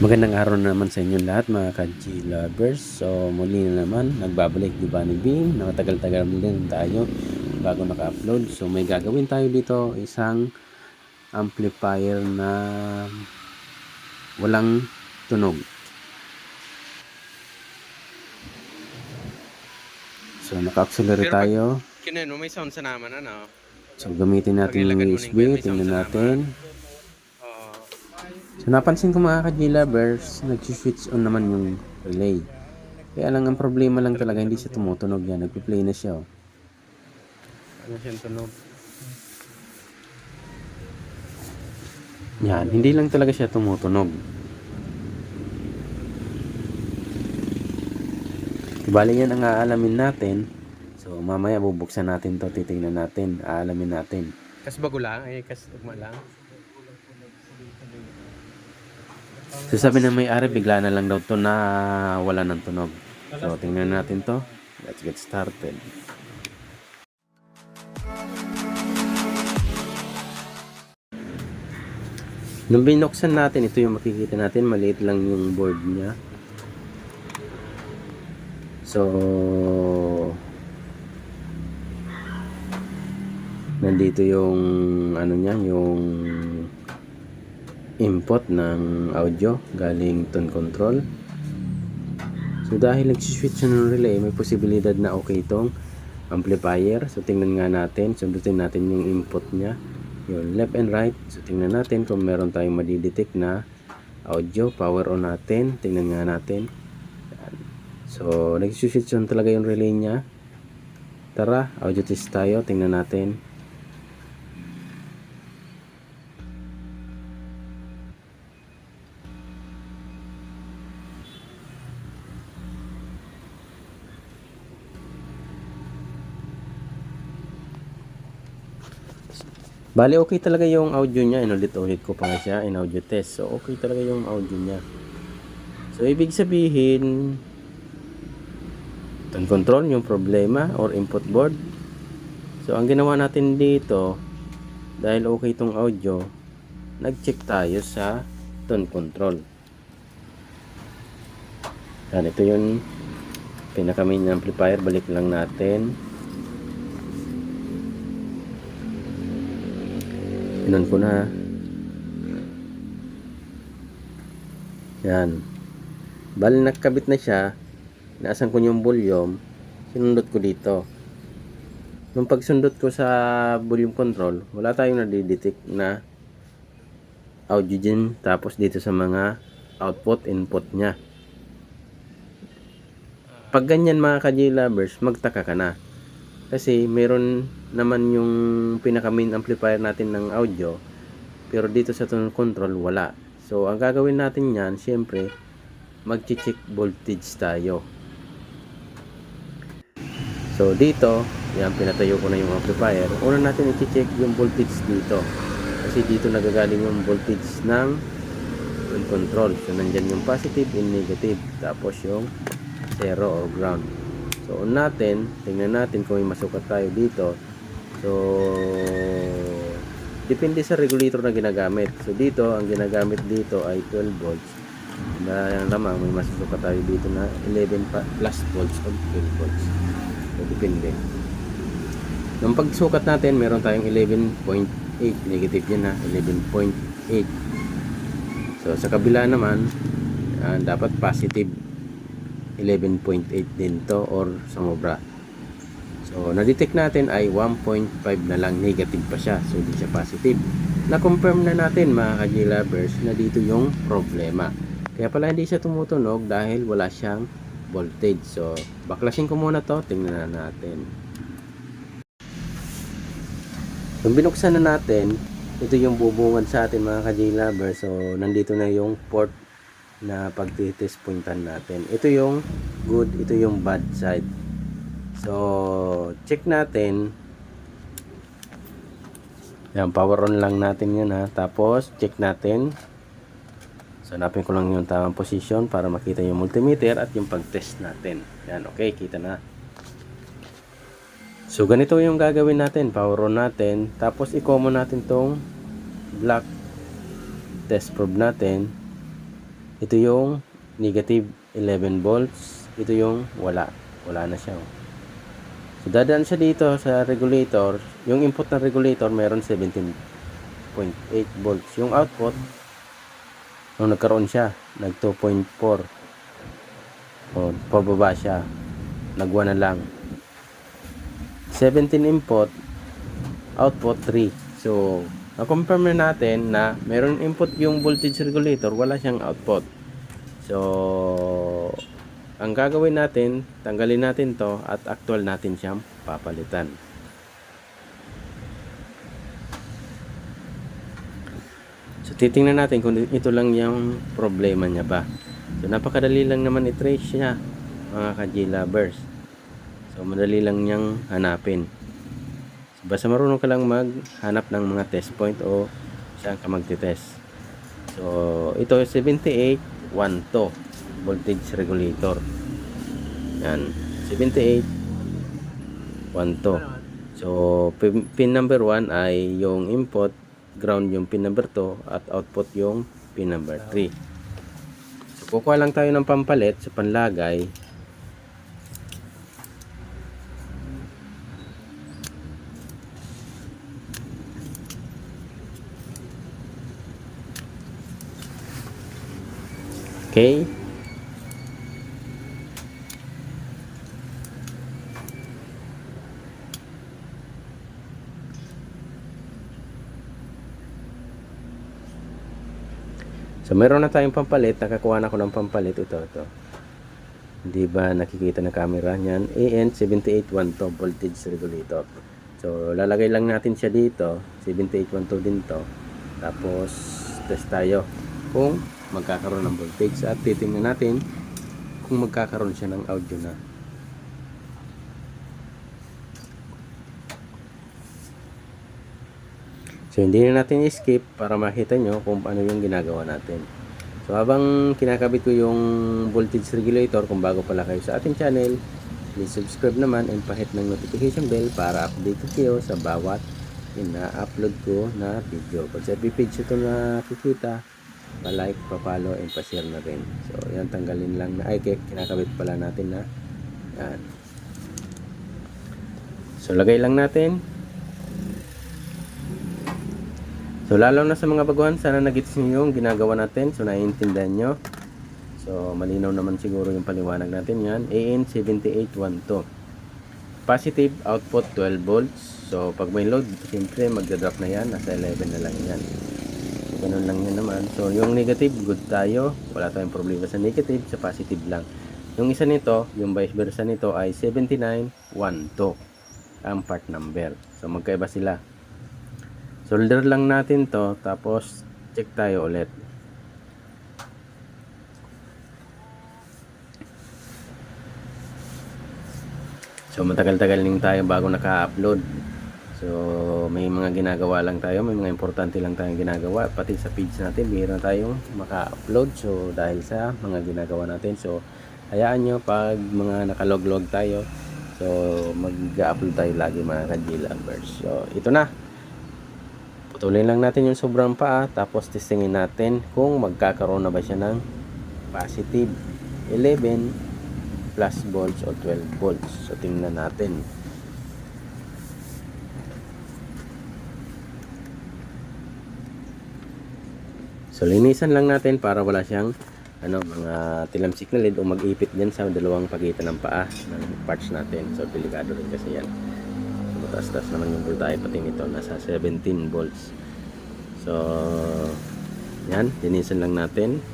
Magandang araw na naman sa inyo lahat mga ka-G lovers. So muli na naman, nagbabalik di ba ni Bing? Nakatagal-tagal din tayo bago naka-upload. So may gagawin tayo dito, isang amplifier na walang tunog. So naka-auxiliary tayo. Kinuha may sound sa naman, ano? So gamitin natin yung USB, tingnan natin. Oo. So napansin ko mga ka-G lovers, nag-switch on naman yung relay. Kaya lang ang problema lang talaga, hindi siya tumutunog yan. Nagpi-play na siya. Oh. ano siyang tunog? Yan, hindi lang talaga siya tumutunog. Bali yan ang aalamin natin. So mamaya bubuksan natin to, titingnan natin, aalamin natin. Kas bago lang, ay kas ugma lang. So sabi na may-ari, bigla na lang daw to na wala ng tunog. So tingnan natin to. Let's get started. Nung binuksan natin, ito yung makikita natin, maliit lang yung board niya. So, nandito yung ano niya, yung input ng audio galing tone control. So dahil nag-switch siya ng relay, may posibilidad na okay itong amplifier. So tingnan nga natin, sundutin natin yung input niya. Yung left and right. So tingnan natin kung meron tayong madidetect na audio. Power on natin. Tingnan nga natin. So nag-switch on talaga yung relay niya. Tara, audio test tayo. Tingnan natin. Bali, okay talaga yung audio niya. Inulit-ulit ko pa nga siya in audio test. So, okay talaga yung audio niya. So, ibig sabihin, tone control yung problema or input board. So, ang ginawa natin dito, dahil okay itong audio, nag-check tayo sa tone control. Yan, ito yung pinaka main amplifier. Balik lang natin. Inon ko na. Yan. Bali nakabit na siya. Naasan ko yung volume. Sinundot ko dito. Nung pagsundot ko sa volume control, wala tayong nadidetect na audio dyan. Tapos dito sa mga output, input niya. Pag ganyan mga ka lovers, magtaka ka na. Kasi meron naman yung pinaka main amplifier natin ng audio pero dito sa tone control wala. So ang gagawin natin yan, syempre mag-check voltage tayo. So dito, yan pinatayo ko na yung amplifier. Una natin i-check yung voltage dito. Kasi dito nagagaling yung voltage ng tone control. So nandyan yung positive and negative. Tapos yung zero or ground. So on natin, tingnan natin kung may masukat tayo dito. So depende sa regulator na ginagamit. So dito, ang ginagamit dito ay 12 volts. Na lamang may masukat tayo dito na 11 pa, plus volts o 12 volts. So depende. Nung pagsukat natin, meron tayong 11.8 negative yan ha, 11.8. So sa kabila naman, ah, dapat positive 11.8 din to or sumobra. So, na-detect natin ay 1.5 na lang negative pa siya. So, hindi siya positive. Na-confirm na natin mga ka-G-lovers na dito yung problema. Kaya pala hindi siya tumutunog dahil wala siyang voltage. So, baklasin ko muna to. Tingnan na natin. Nung binuksan na natin, ito yung bubungan sa atin mga ka-J-lovers. So, nandito na yung port na pagtitest pointan natin. Ito yung good, ito yung bad side. So, check natin. Yan, power on lang natin yan ha. Tapos, check natin. So, hanapin ko lang yung tamang position para makita yung multimeter at yung pag-test natin. Yan, okay, kita na. So, ganito yung gagawin natin. Power on natin. Tapos, i-common natin tong black test probe natin. Ito yung negative 11 volts. Ito yung wala. Wala na siya. oh. So, dadaan siya dito sa regulator. Yung input ng regulator, meron 17.8 volts. Yung output, nung nagkaroon siya, nag 2.4. O, pababa siya. Nag 1 na lang. 17 input, output 3. So, na-confirm na natin na meron input yung voltage regulator, wala siyang output. So, ang gagawin natin, tanggalin natin to at actual natin siyang papalitan. So, titingnan natin kung ito lang yung problema niya ba. So, napakadali lang naman i-trace siya, mga ka-G-lovers. So, madali lang niyang hanapin. Basta marunong ka lang maghanap ng mga test point o saan ka magte-test. So, ito 78, 1 to voltage regulator. Yan. 78, 1 to. So, pin number 1 ay yung input, ground yung pin number 2, at output yung pin number 3. So, kukuha lang tayo ng pampalit sa panlagay. Okay. So, meron na tayong pampalit. Nakakuha na ako ng pampalit. Ito, ito. Hindi ba nakikita ng camera niyan? AN781 to voltage regulator. So, lalagay lang natin siya dito. 781 din to. Tapos, test tayo kung magkakaroon ng voltage at titingnan natin kung magkakaroon siya ng audio na. So, hindi na natin skip para makita nyo kung ano yung ginagawa natin. So, habang kinakabit ko yung voltage regulator, kung bago pala kayo sa ating channel, please subscribe naman and pahit ng notification bell para updated kayo sa bawat ina-upload ko na video. Pag sa page ito na nakikita, pa-like, pa-follow, and pa-share na rin. So, yan, tanggalin lang na, ay, kinakabit pala natin na, yan. So, lagay lang natin. So, lalo na sa mga baguhan, sana nagits nyo yung ginagawa natin. So, naiintindihan nyo. So, malinaw naman siguro yung paliwanag natin yan. AN7812. Positive output 12 volts. So, pag may load, siyempre magdadrop na yan. Nasa 11 na lang yan. Ganun lang yan naman. So, yung negative, good tayo. Wala tayong problema sa negative, sa positive lang. Yung isa nito, yung vice versa nito ay 7912 ang part number. So, magkaiba sila. Solder lang natin to, tapos check tayo ulit. So, matagal-tagal din tayo bago naka-upload. So, may mga ginagawa lang tayo, may mga importante lang tayong ginagawa. Pati sa page natin, bihira tayong maka-upload. So, dahil sa mga ginagawa natin. So, hayaan nyo pag mga nakalog-log tayo. So, mag-upload tayo lagi mga ka-G-lovers. So, ito na. Putulin lang natin yung sobrang paa. Tapos, testingin natin kung magkakaroon na ba siya ng positive 11 plus volts o 12 volts. So, tingnan natin. So, linisan lang natin para wala siyang ano, mga tilamsik na lid o mag-ipit dyan sa dalawang pagitan ng paa ng parts natin. So, delikado rin kasi yan. So, mataas-taas naman yung voltahe pati nito. Nasa 17 volts. So, yan. Linisan lang natin.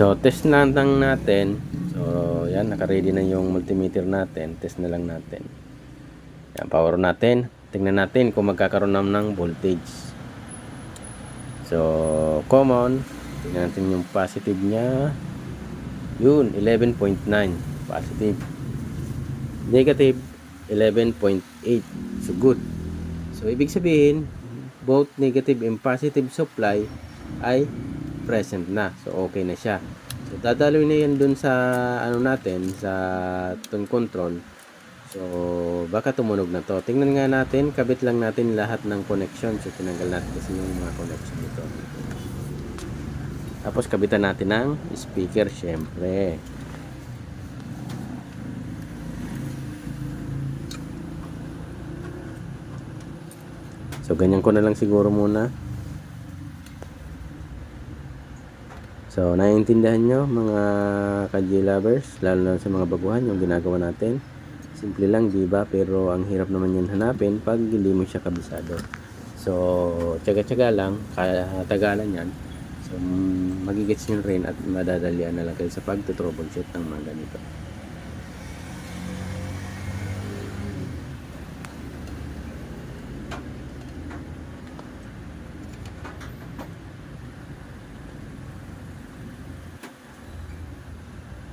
So, test na lang natin. So, yan, naka-ready na yung multimeter natin. Test na lang natin. Yan, power natin. Tingnan natin kung magkakaroon naman ng voltage. So, common. Tingnan natin yung positive niya. Yun, 11.9. Positive. Negative, 11.8. So, good. So, ibig sabihin, both negative and positive supply ay present na. So, okay na siya. So, dadaloy na yan dun sa ano natin, sa tone control. So, baka tumunog na to. Tingnan nga natin, kabit lang natin lahat ng connection. So, tinanggal natin kasi yung mga connection nito. Tapos, kabitan natin ng speaker, syempre. So, ganyan ko na lang siguro muna. So, naiintindihan nyo mga ka lovers, lalo na sa mga baguhan, yung ginagawa natin. Simple lang, di ba? Pero ang hirap naman yun hanapin pag hindi mo siya kabisado. So, tsaga-tsaga lang, katagalan yan. So, magigets nyo rin at madadalian na lang kayo sa pagtutroubleshoot ng mga ganito.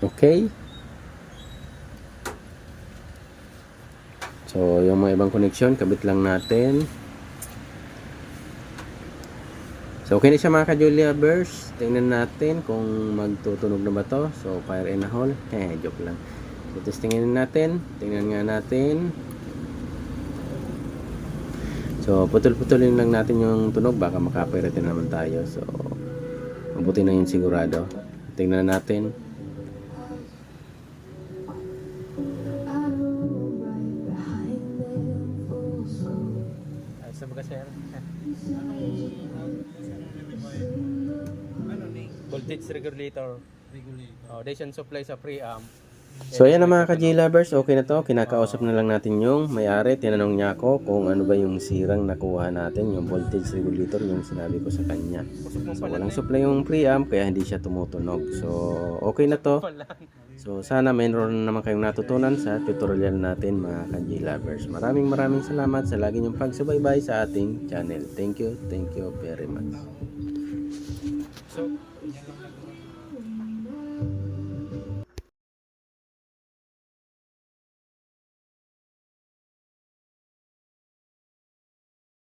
Okay? So, yung mga ibang connection, kabit lang natin. So, okay na siya mga ka-Julia Burst. Tingnan natin kung magtutunog na ba to. So, fire in a hole. Eh, joke lang. So, testingin natin. Tingnan nga natin. So, putol-putulin lang natin yung tunog. Baka makapirate na naman tayo. So, mabuti na yun sigurado. Tingnan natin. Ay, sa mga sir. Voltage regulator. Oh, Dyson supply sa preamp. So ayan na mga ka-J-Lovers, okay na to. Kinakausap na lang natin yung may-ari. Tinanong niya ako kung ano ba yung sirang nakuha natin, yung voltage regulator, yung sinabi ko sa kanya. So walang supply yung preamp kaya hindi siya tumutunog. So okay na to. So sana mayroon naman kayong natutunan sa tutorial natin mga ka-J-Lovers. Maraming maraming salamat sa lagi niyong pagsubaybay sa ating channel. Thank you, thank you very much. So,